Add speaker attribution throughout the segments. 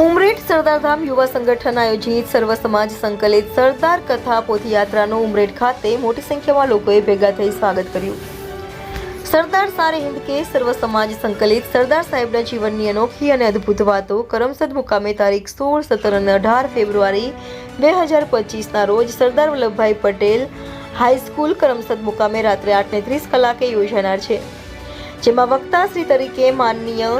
Speaker 1: ઉમરેઠ સરદારધામ યુવા સંગઠન આયોજિત સર્વ સમાજ સંકલિત સરદાર કથા પોથયાત્રાનું ઉમરેઠ ખાતે મોટી સંખ્યામાં લોકોએ ભેગા થઈ સ્વાગત કર્યું. સરદાર સારે હિન્દ કે સર્વ સમાજ સંકલિત સરદાર સાહેબના જીવનની અનોખી અને અદ્ભુત વાતો કરમસદ મુકામે તારીખ સોળ, સત્તર અને અઢાર ફેબ્રુઆરી બે હજાર પચીસના રોજ સરદાર વલ્લભભાઈ પટેલ હાઈસ્કૂલ કરમસદ મુકામે રાત્રે આઠને ત્રીસ કલાકે યોજાનાર છે. જેમાં વક્તાશ્રી તરીકે માનનીય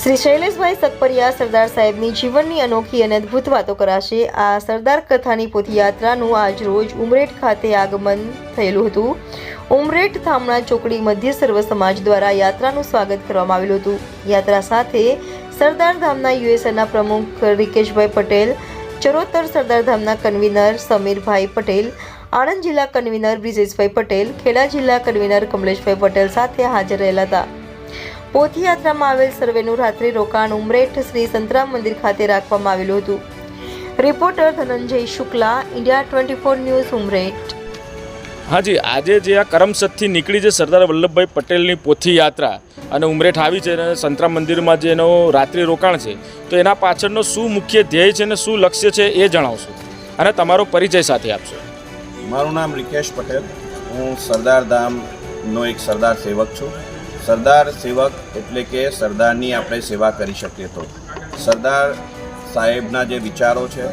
Speaker 1: શ્રી શૈલેષભાઈ સકપરિયા સરદાર સાહેબની જીવનની અનોખી અને અદ્ભુત વાતો કરાશે. આ સરદાર કથાની પોથીયાત્રાનું આજ રોજ ઉમરેઠ ખાતે આગમન થયેલું હતું. ઉમરેઠ થામણા ચોકડી મધ્ય સર્વ સમાજ દ્વારા યાત્રાનું સ્વાગત કરવામાં આવેલું હતું. યાત્રા સાથે સરદાર ધામના યુએસએના પ્રમુખ રિકેશભાઈ પટેલ, ચરોતર સરદાર ધામના કન્વીનર સમીરભાઈ પટેલ, આણંદ જિલ્લા કન્વીનર બ્રિજેશભાઈ પટેલ, ખેડા જિલ્લા કન્વીનર કમલેશભાઈ પટેલ સાથે હાજર રહેલા હતા. પોથયાત્રામાં આવેલ સર્વેનું રાત્રિ રોકાણ ઉમરેઠ શ્રી સંતરામ મંદિર ખાતે રાખવામાં આવેલું હતું. Reporter Dhananjay Shukla India twenty four news Umreth.
Speaker 2: હાજી આજે જે આ કરમસદથી નીકળી છે સરદાર વલ્લભભાઈ પટેલની પોથી યાત્રા અને ઉમરેઠ આવી છે અને સંતરામ મંદિરમાં જે એનો રાત્રિ રોકાણ છે તો એના પાછળનો શું મુખ્ય ધ્યેય છે અને શું લક્ષ્ય છે એ જણાવશો અને તમારો પરિચય સાથે આપશો.
Speaker 3: મારું નામ રિકેશ પટેલ. હું સરદાર ધામનો એક સરદાર સેવક છું. સરદાર સેવક એટલે કે સરદારની આપણે સેવા કરી શકીએ તો. સરદાર સાહેબના જે વિચારો છે,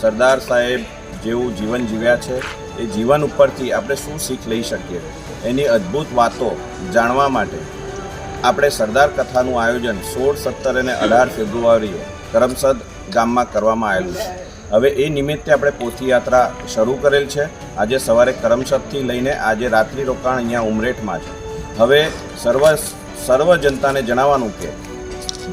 Speaker 3: સરદાર સાહેબ જેવું જીવન જીવ્યા છે, એ જીવન ઉપરથી આપણે શું શીખ લઈ શકીએ? એની અદ્ભુત વાતો જાણવા માટે આપણે સરદાર કથાનું આયોજન સોળ, સત્તર અને અઢાર ફેબ્રુઆરીએ કરમસદ ગામમાં કરવામાં આવેલું છે. હવે એ નિમિત્તે આપણે પોથીયાત્રા શરૂ કરેલ છે. આજે સવારે કરમસદથી લઈને આજે રાત્રિ રોકાણ અહીંયા ઉમરેઠમાં છે. હવે સર્વ સર્વ જનતાને જણાવવાનું કે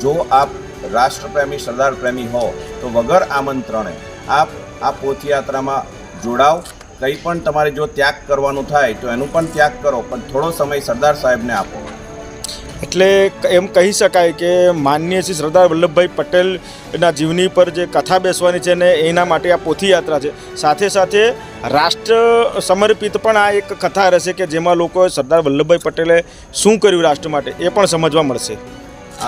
Speaker 3: જો આપ રાષ્ટ્રપ્રેમી સરદાર પ્રેમી હો, તો વગર આમંત્રણે આપ આ પોથયાત્રામાં જોડાવ. કંઈ પણ તમારે જો ત્યાગ કરવાનું થાય તો એનું પણ ત્યાગ કરો, પણ થોડો સમય સરદાર સાહેબને આપો.
Speaker 2: એટલે એમ કહી શકાય કે માન્ય શ્રી સરદાર વલ્લભભાઈ પટેલના જીવની પર જે કથા બેસવાની છે ને એના માટે આ પોથી યાત્રા છે. સાથે સાથે રાષ્ટ્ર સમર્પિત પણ આ એક કથા રહેશે કે જેમાં લોકો સરદાર વલ્લભભાઈ પટેલે શું કર્યું રાષ્ટ્ર માટે એ પણ સમજવા મળશે.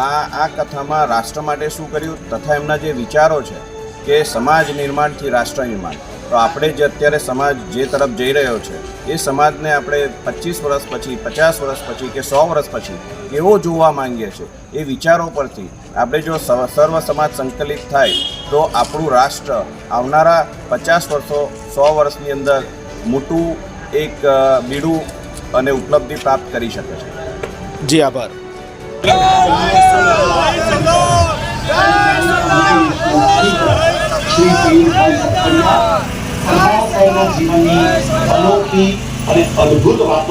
Speaker 3: આ આ કથામાં રાષ્ટ્ર માટે શું કર્યું તથા એમના જે વિચારો છે કે સમાજ નિર્માણથી રાષ્ટ્ર નિર્માણ. તો આપણે જે અત્યારે સમાજ જે તરફ જઈ રહ્યો છે એ સમાજને આપણે પચીસ વર્ષ પછી પચાસ વર્ષ પછી કે સો વર્ષ પછી કેવો જોવા માંગીએ છીએ એ વિચારો પરથી આપણે જો સર્વ સમાજ સંકલિત થાય તો આપણું રાષ્ટ્ર આવનારા પચાસ વર્ષો સો વર્ષની અંદર મોટું એક બીડું અને ઉપલબ્ધિ પ્રાપ્ત કરી શકે છે.
Speaker 2: જી આભાર.
Speaker 4: શ્રી જીવનની અનોખી અને અદ્ભુત વાતો